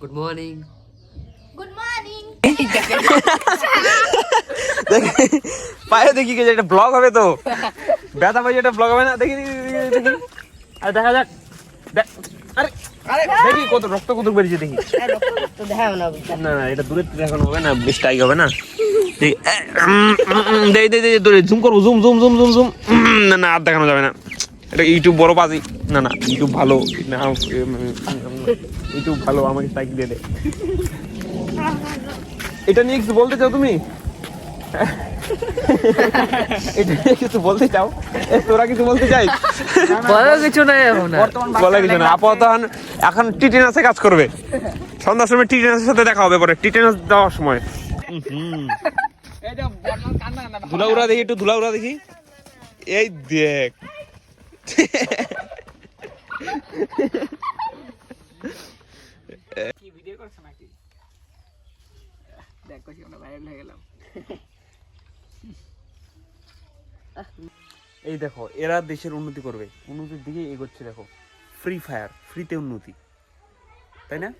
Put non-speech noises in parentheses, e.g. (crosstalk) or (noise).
Good morning good morning পায়ে দেখি গেছে এটা ব্লগ হবে তো। ব্যথা পাই এটা ব্লগ হবে না? দেখি দেখি, আরে দেখা যাক। দেখ- আরে আরে দেখি কত রক্ত কত বেরিয়েছে দেখি। না না না এটা দূরে দেখানো হবে না বেশ টাইগ হবে না। দেখি দে দে দে দূরে জুম করব zoom zoom zoom zoom zoom না আর দেখানো যাবে না। এটা ইউটিউব বড় বাজি। না না ইউটিউব ভালো। না ইউটিউব ভালো আমাকে টাইগ দিয়ে দে। এটা নিয়ে কিছু বলতে চাও তুমি? এটা নিয়ে কিছু বলতে চাও? তোরা কিছু বলতে চাই? বলো কিছু নাই এখন আর। বলা কিছু না আপাতত এখন এখন টিটেনাসে কাজ করবে। সন্ধ্যার সময় টিটেনাসের সাথে দেখা হবে পরে টিটেনাস দেওয়ার সময়। ধুলা উড়া দেখি একটু ধুলা উড়া দেখি। এই দেখ। (laughs) কি ভিডিও করছ নাকি? দেখ কছি আমরা ভাইরাল হয়ে গেলাম। এই দেখো এরা দেশের উন্নতি করবে। উন্নতির দিকে এগোচ্ছে দেখো। ফ্রি ফায়ার ফ্রিতে উন্নতি। তাই না?